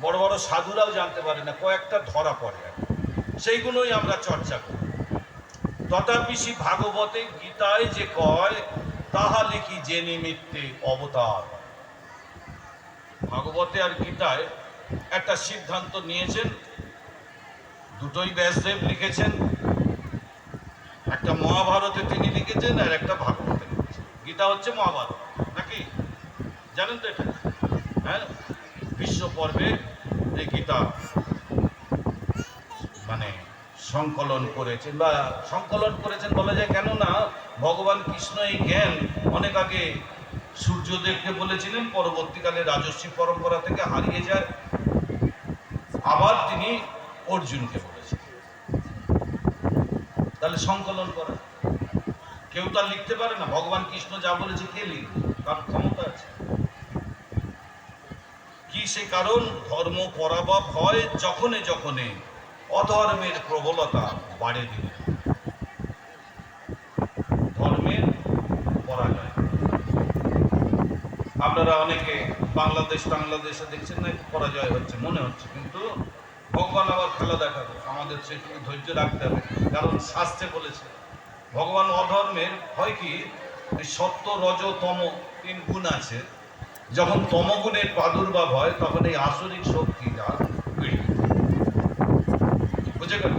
বড় বড় সাধুরাও জানতে পারে না, কয়েকটা ধরা পড়ে আর। সেইগুলোই আমরা চর্চা করি। তথাপিসি ভাগবতে গীতায় যে কয়, তাহা লিখি যে নিমিত্তে অবতার। ভাগবতে আর গীতায় একটা সিদ্ধান্ত নিয়েছেন, দুটোই ব্যাসদেব লিখেছেন, একটা মহাভারতে তিনি লিখেছেন আর একটা ভাগবতে লিখেছেন। গীতা হচ্ছে মহাভারত, নাকি? জানেন তো এটা? হ্যাঁ? বিশ্ব পর্বে যে গীতা মানে সংকলন করেছেন বা সংকলন করেছেন বলা যায় কেন না ভগবান কৃষ্ণ এই জ্ঞান অনেক আগে সূর্যদেবকে বলেছিলেন, পরবর্তীকালে রাজস্বী পরম্পরা থেকে হারিয়ে যায়। আবার তিনি অর্জুনকে বলেছেন তাহলে সংকলন করা। কেউ তো আর লিখতে পারে না। ভগবান কৃষ্ণ যা বলেছে কে লিখবে? তার ক্ষমতা আছে। কি সে কারণ? ধর্ম পরাভব হয় যখনে যখনে। অধর্মের প্রবলতা বাড়ে দিলে ধর্মের পরাজয়। আপনারা অনেকে বাংলাদেশ বাংলাদেশে দেখছেন না, পরাজয় হচ্ছে, মনে হচ্ছে, কিন্তু ভগবান আবার খেলা দেখাবে। আমাদের সেটুকু ধৈর্য রাখতে হবে, কারণ শাস্ত্রে বলেছে, ভগবান অধর্মের হয় কি সত্য রজতম তিন গুণ আছে যখন তমগুণের প্রাদুর্ভাব হয়, তখন এই আসরিক শক্তিটা বেড়ে বুঝে গেল?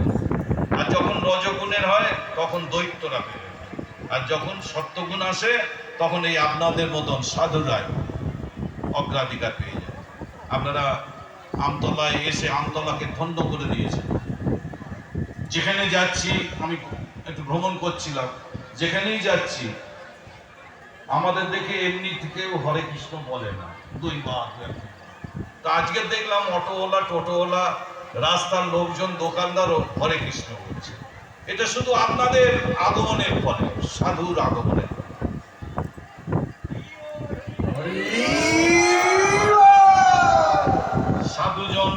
আর যখন রজগুণের হয়, তখন দৈত্যরা বেড়ে আর যখন সত্যগুণ আসে, তখন এই আপনাদের মতন সাধুরাই অগ্রাধিকার পেয়ে যায়। আপনারা আমতলায় এসে আমতলাকে ধন্য করে দিয়েছেন। যেখানে যাচ্ছি, আমি একটু ভ্রমণ করছিলাম, যেখানেই যাচ্ছি আমাদের দেখে এমনি থেকেও হরে কৃষ্ণ বলে না। দুই বা তা আজকে দেখলাম অটোওয়ালা, টোটোওয়ালা, রাস্তার লোকজন, দোকানদারও হরে কৃষ্ণ বলছে। এটা শুধু আপনাদের আগমনের ফলে, সাধুর আগমনের সাধুজন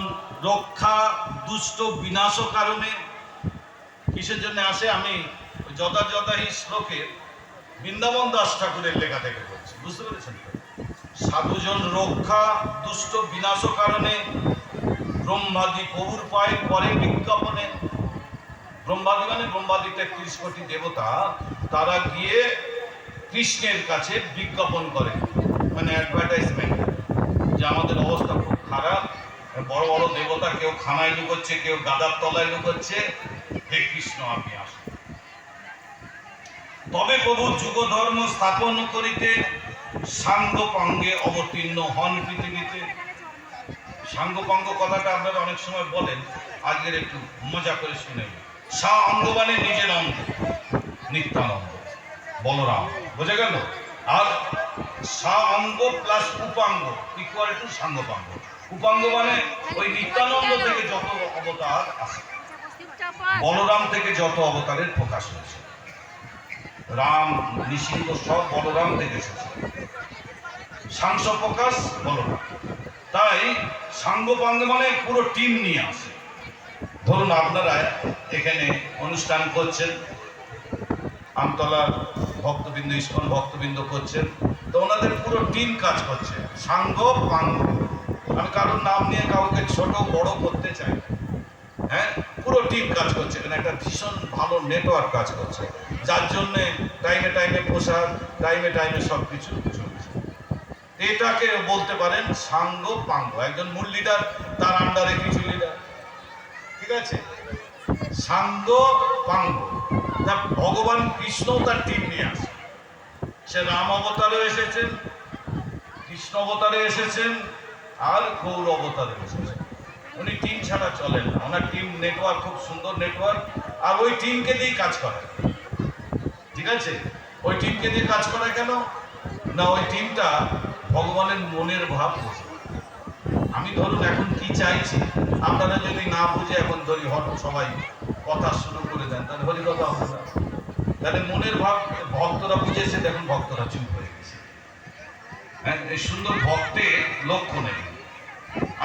রক্ষা, দুষ্ট বিনাশ কারণে কিসের জন্য আসে? আমি যথাযথ শ্লোকের বৃন্দাবন দাস ঠাকুরের লেখা থেকে বলছি, বুঝতে পেরেছেন? সাধুজন রক্ষা, দুষ্ট বিনাশ কারণে, ব্রহ্মাদি প্রভুর পায়ে করে বিজ্ঞাপনে ব্রহ্মাদি মানে ব্রহ্মাদি তেত্রিশ কোটি দেবতা, তারা গিয়ে কৃষ্ণের কাছে বিজ্ঞাপন করে মানে অ্যাডভার্টাইজমেন্ট যে আমাদের অবস্থা খুব খারাপ, বড় বড় দেবতা কেউ খানায় লুকোচ্ছে, কেউ গাদার তলায় লুকোচ্ছে হে কৃষ্ণ আপনি তবে প্রভু যুগ ধর্ম স্থাপন করিতে সাঙ্গ পাঙ্গে অবতীর্ণ হন পৃথিবীতে। সাঙ্গপাঙ্গ কথাটা আপনারা অনেক সময় বলেন আজকের একটু মজা করে শুনে সা অঙ্গ মানে নিজের অঙ্গ, নিত্যানন্দ, বলরাম, বোঝা গেল? আর সা অঙ্গ প্লাস উপাঙ্গ ইকুয়াল টু সাঙ্গপাঙ্গ। উপাঙ্গ মানে ওই নিত্যানন্দ থেকে যত অবতার আসে, বলরাম থেকে যত অবতারের প্রকাশ হয়েছে। রাম, নিষিদ্ধ সব বলরাম থেকে এসেছে। সাংস প্রকাশ, বলরাম। তাই সাঙ্গপাঙ্গ মানে পুরো টিম নিয়ে আসে। ধরুন আপনারা এখানে অনুষ্ঠান করছেন আমতলার ভক্তবৃন্দ, ইস্কন ভক্তবৃন্দ করছেন, তো ওনাদের পুরো টিম কাজ করছে, সাঙ্গ পাঙ্গ আমি কারোর নাম নিয়ে কাউকে ছোট বড় করতে চাই হ্যাঁ? পুরো টিম কাজ করছে এখানে একটা ভীষণ ভালো নেটওয়ার্ক কাজ করছে। যার জন্যে টাইমে টাইমে পোশাক টাইমে টাইমে সব কিছু চলছে। এটাকে বলতে পারেন সাঙ্গ পাঙ্গ। একজন মূল লিডার তার আন্ডারে কিছু লিডার ঠিক আছে? সাঙ্গ পাঙ্গ। তা ভগবান কৃষ্ণ তার টিম নিয়ে আসে। সে রাম অবতারে এসেছেন, কৃষ্ণ অবতারে এসেছেন, আর গৌর অবতারে এসেছেন। উনি টিম ছাড়া চলেন না। ওনার টিম নেটওয়ার্ক খুব সুন্দর নেটওয়ার্ক আর ওই টিমকে দিয়েই কাজ করে। ঠিক আছে? ওই টিমকে দিয়ে কাজ করে কেন? না, ওই টিমটা ভগবানের মনের ভাব বোঝে। আমি ধরুন এখন কি চাইছি? আপনারা যদি না বুঝে এখন ধরি হট সবাই কথা শুরু করে দেন, তাহলে হরি কথা হবে না। তাহলে মনের ভাব, ভক্তরা বুঝেছে, দেখুন ভক্তরা চুপ হয়ে গেছে। হ্যাঁ এই সুন্দর ভক্তের লক্ষ্য নেই।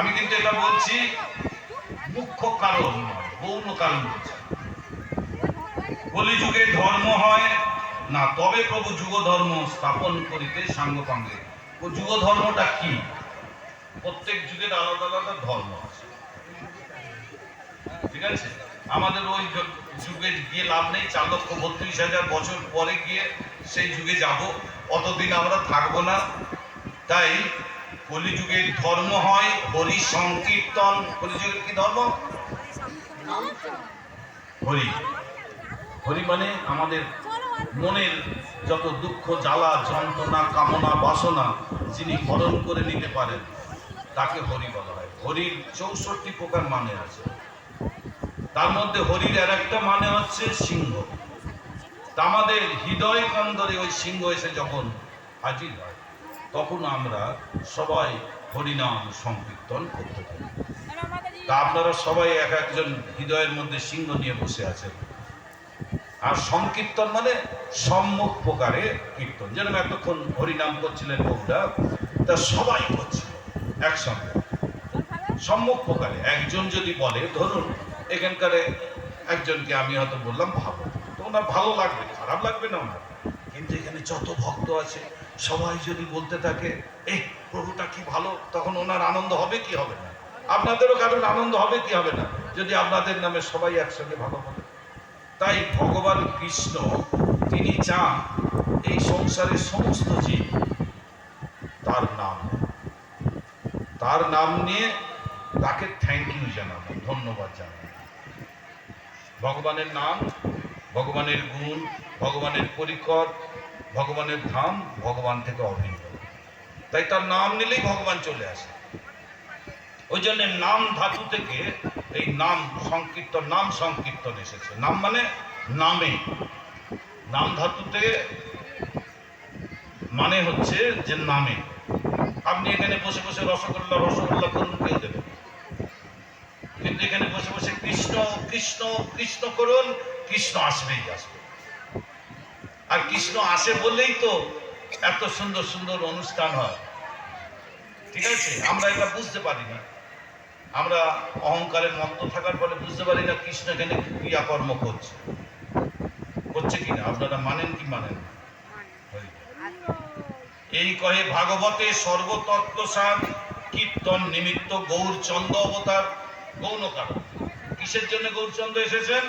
আমি কিন্তু এটা বলছি মুখ্য কারণ নয়, গৌণ কারণ কলিযুগে ধর্ম হয় না, তবে প্রভু যুগ ধর্ম স্থাপন করিতে সাঙ্গ পাঙ্গে। ও যুগ ধর্মটা কি? প্রত্যেক যুগের আলাদা আলাদা ধর্ম আছে। ঠিক আছে? আমাদের ওই যুগে গিয়ে লাভ নেই, চার লক্ষ বত্রিশ হাজার বছর পরে গিয়ে সেই যুগে যাব, অতদিন আমরা থাকব না। তাই কলিযুগের ধর্ম হয় হরি সংকীর্তন। কলিযুগের কি ধর্ম? হরি। হরি মানে আমাদের মনের যত দুঃখ, জ্বালা, যন্ত্রণা, কামনা, বাসনা যিনি হরণ করে নিতে পারেন, তাকে হরি বলা হয়। হরির চৌষট্টি প্রকার মানে আছে। তার মধ্যে হরির আর একটা মানে হচ্ছে সিংহ। আমাদের হৃদয় কন্দরে ওই সিংহ এসে যখন হাজির হয় তখন আমরা সবাই হরিনাম সংকীর্তন করতে পারি তা আপনারা সবাই এক একজন হৃদয়ের মধ্যে সিংহ নিয়ে বসে আছেন। আর সংকীর্তন মানে সম্মুখ প্রকারে কীর্তন। যেরকম এতক্ষণ হরিনাম করছিলেন বউরা তা সবাই করছিল একসঙ্গে। সম্মুখ প্রকারে। একজন যদি বলে ধরুন এখানকার একজনকে আমি হয়তো বললাম ভালো। তো ওনার ভালো লাগবে খারাপ লাগবে না ওনার। কিন্তু এখানে যত ভক্ত আছে সবাই যদি বলতে থাকে এই প্রভুটা কি ভালো? তখন ওনার আনন্দ হবে কি হবে না? আপনাদেরও কারোর আনন্দ হবে কি হবে না? যদি আপনাদের নামে সবাই একসঙ্গে ভালো বলে। তাই ভগবান কৃষ্ণ, তিনি চান এই সংসারের সমস্ত জীব তার নাম তার নাম নিয়ে তাকে থ্যাংক ইউ জানানো ধন্যবাদ জানানো ভগবানের নাম, ভগবানের গুণ, ভগবানের পরিকর ভগবানের ধাম ভগবান থেকে অভিন্ন। তাই তার নাম নিলেই ভগবান চলে আসে। ওই জন্য নাম ধাতু থেকে এই নাম সংকীর্তন নাম সংকীর্তন এসেছে। নাম মানে নামে। নাম ধাতুতে মানে হচ্ছে যে নামে। আপনি এখানে বসে বসে রসগোল্লা রসগোল্লা করুন, কেউ দেবেন কিন্তু এখানে বসে বসে কৃষ্ণ কৃষ্ণ কৃষ্ণ করুন, কৃষ্ণ আসবেই আসবে। আর কৃষ্ণ আসে বললেই তো এত সুন্দর সুন্দর অনুষ্ঠান হয়। ঠিক আছে? আমরা এটা বুঝতে পারি না আমরা অহংকারের মত্ত থাকার ফলে বুঝতে পারি না কৃষ্ণ এখানে ক্রিয়াকর্ম করছে। করছে কিনা? আপনারা মানেন কি মানেন এই কহে ভাগবতে সর্বতত্ত্ব সার কীর্তন নিমিত্ত গৌরচন্দ্র অবতার। গৌণ কারণ। কিসের জন্য গৌরচন্দ্র এসেছেন?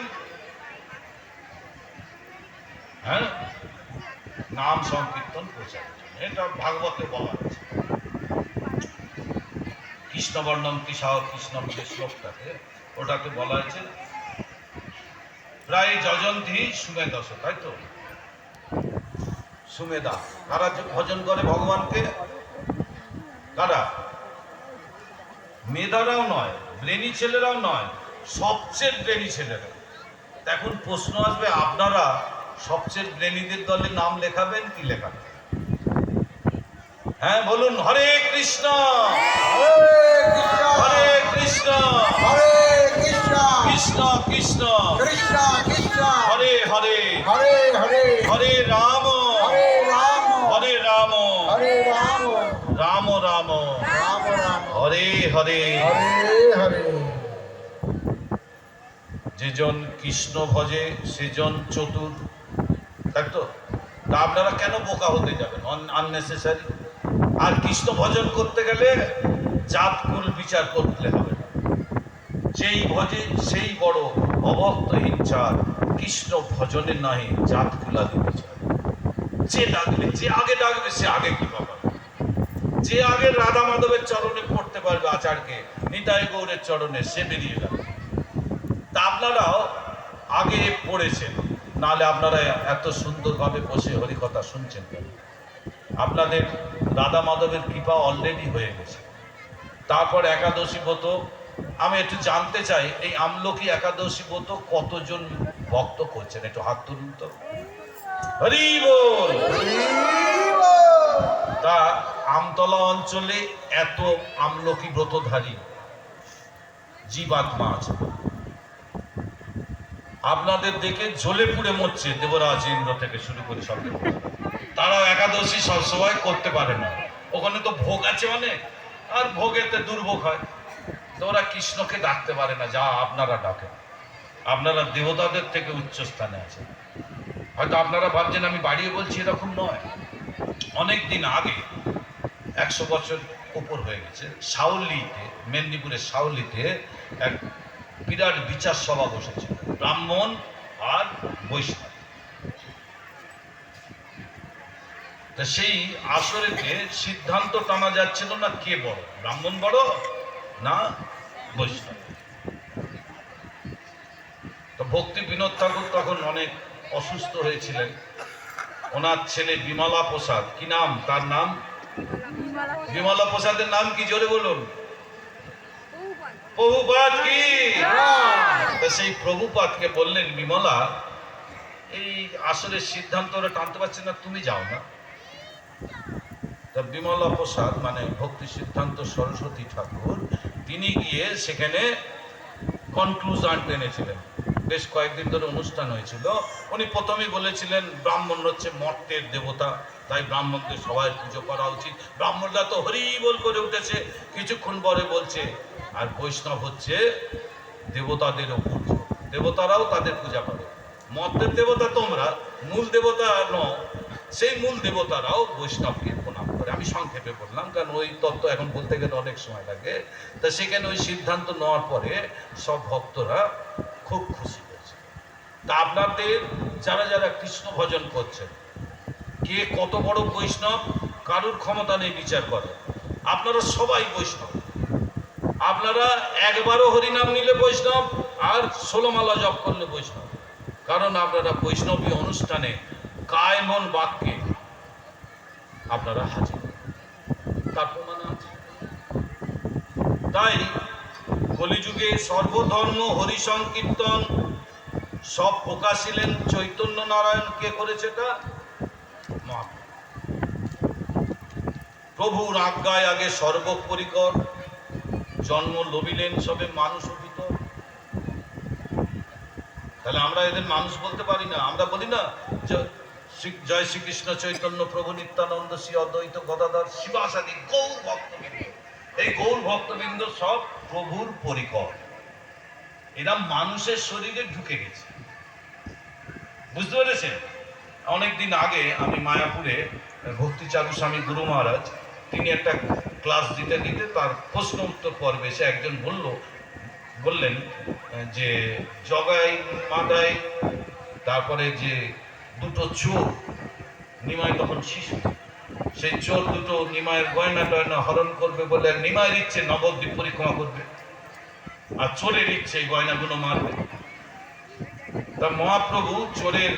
হ্যাঁ? নাম সংকীর্তন প্রচারের জন্য এটা ভাগবতে বলা আছে কৃষ্ণবর্ণম কৃষাহ কৃষ্ণম যে শ্লোকটাকে ওটাকে বলা হয়েছে, প্রায় যজন্তি সুমেদস তাই তো? সুমেধা কারা যে ভজন করে ভগবানকে? কারা? মেধারাও নয়, ব্রেনি ছেলেরাও নয়, সবচেয়ে ব্রেনি ছেলেরা। এখন প্রশ্ন আসবে, আপনারা সবচেয়ে ব্রেনিদের দলে নাম লেখাবেন কি লেখাবেন? হ্যাঁ বলুন হরে কৃষ্ণ! হরে কৃষ্ণ! হরে কৃষ্ণ কৃষ্ণ! কৃষ্ণ কৃষ্ণ কৃষ্ণ হরে হরে! হরে হরে হরে রাম! হরে রাম! হরে রাম! হরে রাম রাম! রাম রাম! রাম হরে হরে হরে! যেজন কৃষ্ণ ভজে, সেজন চতুর। তাই তো? তা আপনারা কেন বোকা হতে যাবেন? আননেসেসারি আর কৃষ্ণ ভজন করতে গেলে জাত কুল বিচার করতে হবে। যেই ভজে সেই বড় অভক্ত হিংসার কৃষ্ণ ভজনে নাহি জাত কুলাদি বিচার। যে ডাকবে, যে আগে ডাকবে, সে আগে কি পাবে। যে আগে রাধা মাধবের চরণে পড়তে পারবে আচারকে, নিতাই গৌরের চরণে সে বেরিয়ে যাবে। আপনারাও আগে পড়েছেন নাহলে আপনারা এত সুন্দরভাবে বসে হরিকথা শুনছেন কেন? আপনাদের দাদা মাধবের কৃপা অলরেডি হয়ে গেছে। তারপর একাদশী ব্রত, আমি একটু জানতে চাই, এই আমলকি একাদশী ব্রত কতজন ভক্ত করছেন? একটু হাত তুলুন তো। হরি তা আমতলা অঞ্চলে এত আমলকি ব্রতধারী, জীবাত্মা আছে। আপনাদের দেখে জ্বলে পুড়ে মরছে দেবরাজ ইন্দ্র থেকে শুরু করে সব। তারা একাদশী সবসময় করতে পারে না। ওখানে তো ভোগ আছে অনেক, আর ভোগেতে দুর্ভোগ হয়। তো ওরা কৃষ্ণকে ডাকতে পারে না, যা আপনারা ডাকেন। আপনারা দেবতাদের থেকে উচ্চ স্থানে আছেন। হয়তো আপনারা ভাবছেন, আমি বাড়িয়ে বলছি এরকম নয়। অনেক দিন আগে, একশো বছর ওপর হয়ে গেছে, সাউলিতে, মেদিনীপুরের সাউলিতে এক বিরাট বিচার সভা বসেছে ব্রাহ্মণ আর বৈষ্ণব। তা সেই আসরেতে সিদ্ধান্ত টানা যাচ্ছিল না কে বড় ব্রাহ্মণ বড় না বৈষ্ণব? তো ভক্তি বিনোদ ঠাকুর তখন অনেক অসুস্থ হয়েছিলেন। ওনার ছেলে বিমলা প্রসাদ কি নাম? তার নাম? বিমলা প্রসাদের নাম কি? জোরে বলুন। প্রভুপাত কি? তা সেই প্রভুপাতকে বললেন, বিমলা, এই আসলে সিদ্ধান্ত ওরা টানতে পারছে না, তুমি যাও না। তা বিমলা প্রসাদ মানে ভক্তি সিদ্ধান্ত সরস্বতী ঠাকুর, তিনি গিয়ে সেখানে কনক্লুশন টেনেছিলেন বেশ কয়েকদিন ধরে অনুষ্ঠান হয়েছিল। উনি প্রথমেই বলেছিলেন, ব্রাহ্মণ হচ্ছে মর্তের দেবতা, তাই ব্রাহ্মণদের সবাই পুজো করা উচিত। ব্রাহ্মণরা তো হরি বল করে উঠেছে। কিছুক্ষণ পরে বলছে, আর বৈষ্ণব হচ্ছে দেবতাদেরও পূজা দেবতারাও তাদের পূজা করে মর্তের দেবতা তোমরা, মূল দেবতা ন সেই মূল দেবতারাও বৈষ্ণবকে প্রণাম করে। আমি সংক্ষেপে বললাম, কারণ ওই তত্ত্ব এখন বলতে গেলে অনেক সময় লাগে। তা সেখানে ওই সিদ্ধান্ত নেওয়ার পরে সব ভক্তরা খুব খুশি হয়েছে। তা আপনাদের যারা যারা কৃষ্ণ ভজন করছেন, কে কত বড় বৈষ্ণব, কারুর ক্ষমতা নেই বিচার করে আপনারা সবাই বৈষ্ণব। আপনারা একবারও হরিনাম নিলে বৈষ্ণব, আর ষোলোমালা জপ করলে বৈষ্ণব। কারণ আপনারা বৈষ্ণবী অনুষ্ঠানে কায় মন বাক্যে আপনারা হাজির। তার প্রমাণ আছে। তাই কলিযুগে সর্বধর্ম হরি সংকীর্তন সব প্রকাশিলেন চৈতন্য নারায়ণ। কে করেছে মহাপ্রভু। প্রভুর আজ্ঞায় আগে সর্বপরিকর জন্ম লবিলেন সবে মানুষ ভিতর তাহলে আমরা এদের মানুষ বলতে পারি না। আমরা বলি না জয় শ্রীকৃষ্ণ চৈতন্য প্রভু নিত্যানন্দ শ্রী অদ্বৈত গদাধর শিবাসাদি গৌর ভক্তবৃন্দ। এই গৌর ভক্তবৃন্দ সব প্রভুর পরিকর। এরা মানুষের শরীরে ঢুকে গেছে। বুঝতে পেরেছেন? অনেকদিন আগে আমি মায়াপুরে ভক্তি চারু স্বামী গুরু মহারাজ তিনি একটা ক্লাস দিতে দিতে তার প্রশ্ন উত্তর পর্বে সে একজন বলল, বললেন যে জগাই মাদাই, তারপরে যে দুটো চোর নিমায় তখন শিশু। সেই চোর দুটো নিমায়ের গয়না টয়না হরণ করবে বলে নিমায়ের ইচ্ছে নবদ্বীপ পরিক্রমা করবে। আর চোরের ইচ্ছে গয়নাগুলো মারবে। তা মহাপ্রভু চোরের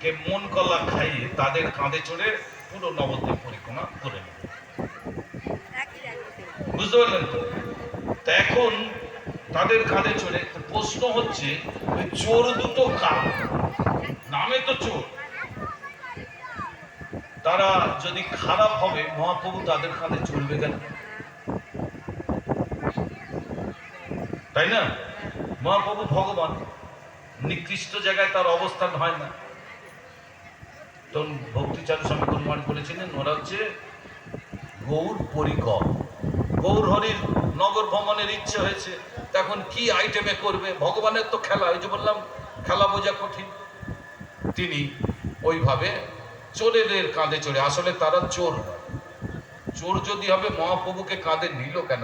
কে মন কলা খাইয়ে তাদের কাঁধে চড়ে পুরো নবদ্বীপ পরিক্রমা করে নেবে বুঝতে পারলেন তো? তা এখন তাদের কাঁধে চড়ে প্রশ্ন হচ্ছে, ওই চোর দুটো কার? নামে তো চোর। তারা যদি খারাপ হবে, মহাপ্রভু তাদের কাঁধে চলবে কেন? তাই না? মহাপ্রভু ভগবান, নিকৃষ্ট জায়গায় তার অবস্থান হয় না। তখন ভক্তিচারু স্বামী গুরুমান বলেছিলেন, ওরা হচ্ছে গৌর পরিকর। গৌর হরির নগর ভ্রমণের ইচ্ছে হয়েছে, তখন কি আইটেমে করবে? ভগবানের তো খেলা, ওই যে বললাম, খেলা বোঝা কঠিন। তিনি ওইভাবে চোরেদের কাঁধে চড়ে, আসলে তারা চোর। চোর যদি হবে, মহাপ্রভুকে কাঁধে নিল কেন?